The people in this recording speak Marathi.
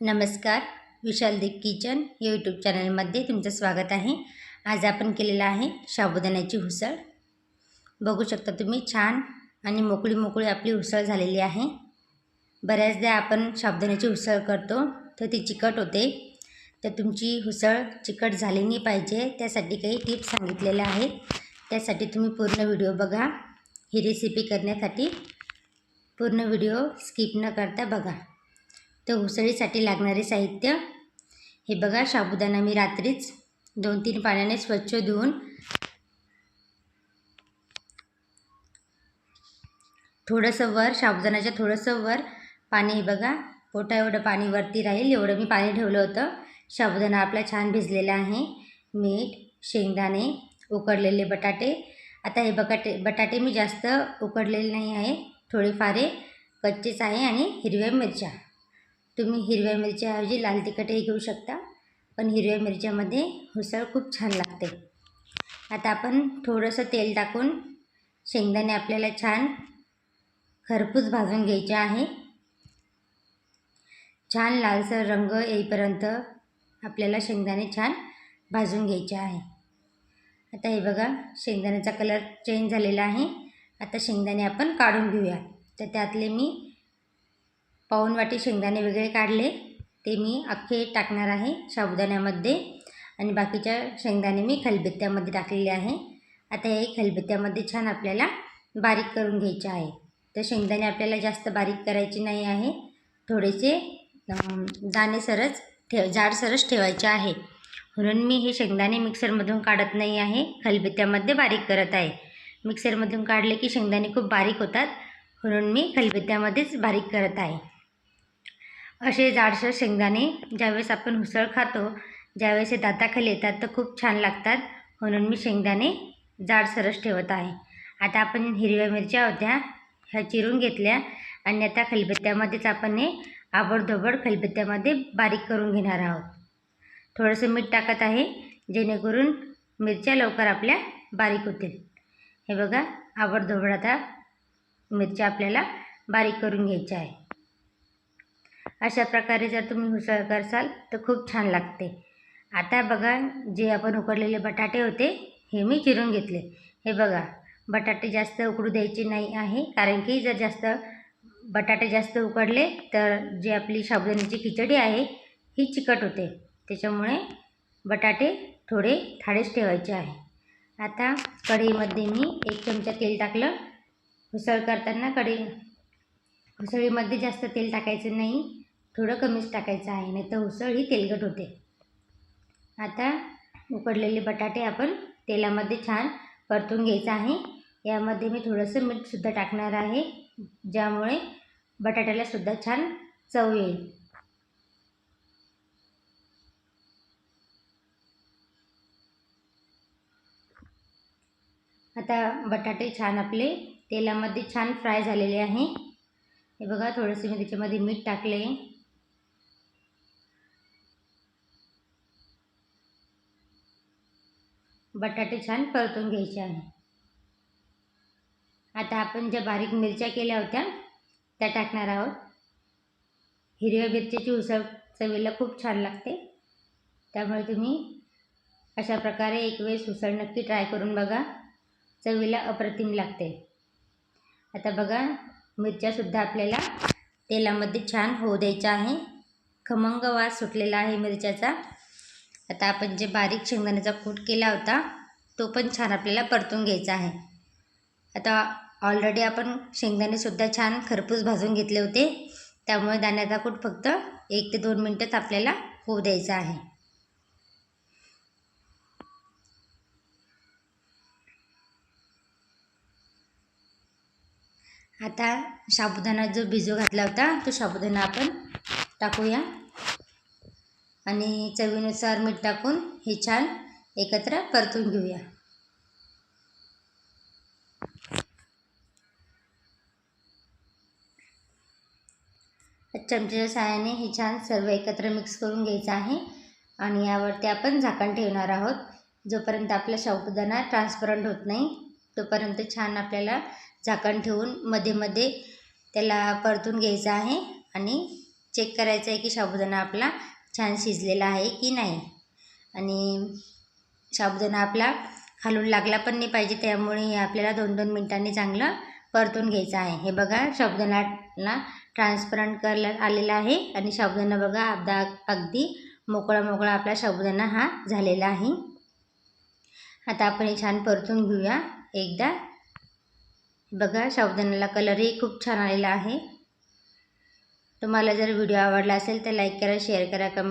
नमस्कार विशाल दिक किचन या यूट्यूब चॅनलमध्ये तुमचं स्वागत आहे. आज आपण केलेलं आहे साबुदाण्याची उसळ. बघू शकता तुम्ही छान आणि मोकळी मोकळी आपली उसळ झालेली आहे. बऱ्याचदा आपण साबुदाण्याची उसळ करतो तर ती चिकट होते. तर तुमची उसळ चिकट झाली नाही पाहिजे त्यासाठी काही टिप्स सांगितलेल्या आहेत. त्यासाठी तुम्ही पूर्ण व्हिडिओ बघा. ही रेसिपी करण्यासाठी पूर्ण व्हिडिओ स्किप न करता बघा. तर उसळीसाठी लागणारे साहित्य. हे बघा साबुदाणा मी रात्रीच दोन तीन पाण्याने स्वच्छ धुवून थोडंसं वर साबुदाण्याच्या थोडंसं वर पाणी हे बघा पोटा एवढं पाणी वरती राहील एवढं मी पाणी ठेवलं होतं. साबुदाणा आपला छान भिजलेला आहे. मीठ शेंगदाणे उकडलेले बटाटे. आता हे बटाटे बटाटे मी जास्त उकडलेले नाही आहे थोडेफारे कच्चेच आहे आणि हिरव्या मिरच्या. तुम्ही हिरव्या मिरच्याऐवजी लाल तिखटही घेऊ शकता. पण हिरव्या मिरच्यामध्ये उसळ खूप छान लागते. आता आपण थोडंसं तेल टाकून शेंगदाणे आपल्याला छान खरपूस भाजून घ्यायचे आहे. छान लालसर रंग येईपर्यंत आपल्याला शेंगदाणे छान भाजून घ्यायचे आहे. आता हे बघा शेंगदाण्याचा कलर चेंज झालेला आहे. आता शेंगदाणे आपण काढून घेऊया. तर त्यातले मी पाऊण वाटी शेंगदाणे वगैरे काढले. ते मी अख्खे टाकणार आहे साबुदाण्यामध्ये. आणि बाकीच्या शेंगदाणे मी खलबत्त्यामध्ये टाकलेले आहे. आता हे खलबत्त्यामध्ये छान आपल्याला बारीक करून घ्यायचे आहे. तर शेंगदाणे आपल्याला जास्त बारीक करायचे नाही आहे. थोडेसे दाणे सरच ठेव जाड सरस ठेवायचे आहे. म्हणून मी हे शेंगदाणे मिक्सरमधून काढत नाही आहे. खलबत्त्यामध्ये बारीक करत आहे. मिक्सरमधून काढले की शेंगदाणे खूप बारीक होतात. म्हणून मी खलबत्त्यामध्येच बारीक करत आहे. असे जाडसर शेंगदाणे ज्यावेळेस आपण उसळ खातो ज्यावेळेस हे दाताखाली येतात तर खूप छान लागतात. म्हणून मी शेंगदाणे जाडसरच ठेवत आहे. आता आपण हिरव्या मिरच्या होत्या ह्या चिरून घेतल्या आणि आता खलबत्त्यामध्येच आपण हे आबडधोबड खलबत्त्यामध्ये बारीक करून घेणार आहोत. थोडंसं मीठ टाकत आहे जेणेकरून मिरच्या लवकर आपल्या बारीक होतील. हे बघा आबडधोबड आता मिरच्या आपल्याला बारीक करून घ्यायच्या आहे अशा प्रकारे जर तुम्ही उसळ करसाल तर खूप छान लागते. आता बघा जे आपण उकडलेले बटाटे होते हे मी चिरून घेतले. हे बघा बटाटे जास्त उकडू द्यायचे नाही आहे कारण की जर जास्त बटाटे जास्त उकडले तर जी आपली साबुदाण्याची खिचडी आहे ही चिकट होते. त्याच्यामुळे बटाटे थोडे थाडेच ठेवायचे आहे. आता कढईमध्ये मी एक चमचा तेल टाकलं. उसळ करताना कढई उसळीमध्ये जास्त तेल टाकायचं नाही. थोडं कमीच टाकायचं आहे नाही तर उसळ ही तेलकट होते. आता उकडलेले बटाटे आपण तेलामध्ये छान परतून घ्यायचं आहे. यामध्ये मी थोडंसं मीठसुद्धा टाकणार आहे ज्यामुळे बटाट्यालासुद्धा छान चव येईल. आता बटाटे छान आपले तेलामध्ये छान फ्राय झालेले आहे. हे बघा थोडंसं मी त्याच्यामध्ये मीठ टाकले. बटाटे छान परतून घ्यायचे आहे. आता आपण ज्या बारीक मिरच्या केल्या होत्या त्या टाकणार आहोत. हिरव्या मिरच्याची उसळ चवीला खूप छान लागते. त्यामुळे तुम्ही अशा प्रकारे एक वेळेस उसळ नक्की ट्राय करून बघा. चवीला अप्रतिम लागते. आता बघा मिरच्यासुद्धा आपल्याला तेलामध्ये छान होऊ द्यायच्या आहे. खमंग वास सुटलेला आहे मिरच्याचा. आता आपण जे बारीक शेंगदाण्याचा कूट केला होता तो पण छान आपल्याला परतून घ्यायचा आहे. आता ऑलरेडी आपण शेंगदाणेसुद्धा छान खरपूस भाजून घेतले होते. त्यामुळे दाण्याचा कूट फक्त एक ते दोन मिनटंच आपल्याला होऊ द्यायचा आहे. आता साबुदाणा जो भिजू घातला होता तो साबुदाणा आपण टाकूया. आणि चवीनुसार मीठ टाकून हे छान एकत्र परतून घेऊया. चमच्याच्या सहाय्याने हे छान सर्व एकत्र मिक्स करून घ्यायचं आहे. आणि यावरती आपण झाकण ठेवणार आहोत. जोपर्यंत आपला साबुदाणा ट्रान्सपरंट होत नाही तोपर्यंत छान आपल्याला झाकण ठेवून मध्ये मध्ये त्याला परतून घ्यायचं आहे. आणि चेक करायचं आहे की शाबुदाणा आपला छान शिजलेला आहे की नाही? आणि साबुदाणा आपला खालून लागला पण नाही पाहिजे त्यामुळे हे आपल्याला दोन दोन मिनटांनी चांगलं परतून घ्यायचं आहे. हे बघा साबुदाणाला ट्रान्सपरंट कर आलेला आहे आणि साबुदाणा बघा अगदा अगदी मोकळा मोकळा आपला साबुदाणा हा झालेला आहे. आता आपण हे छान परतून घेऊया एकदा. बघा साबुदाण्याला कलरही खूप छान आलेला आहे. तुम्हाला जर व्हिडिओ आवडला असेल तर लाईक करा शेअर करा कमेंट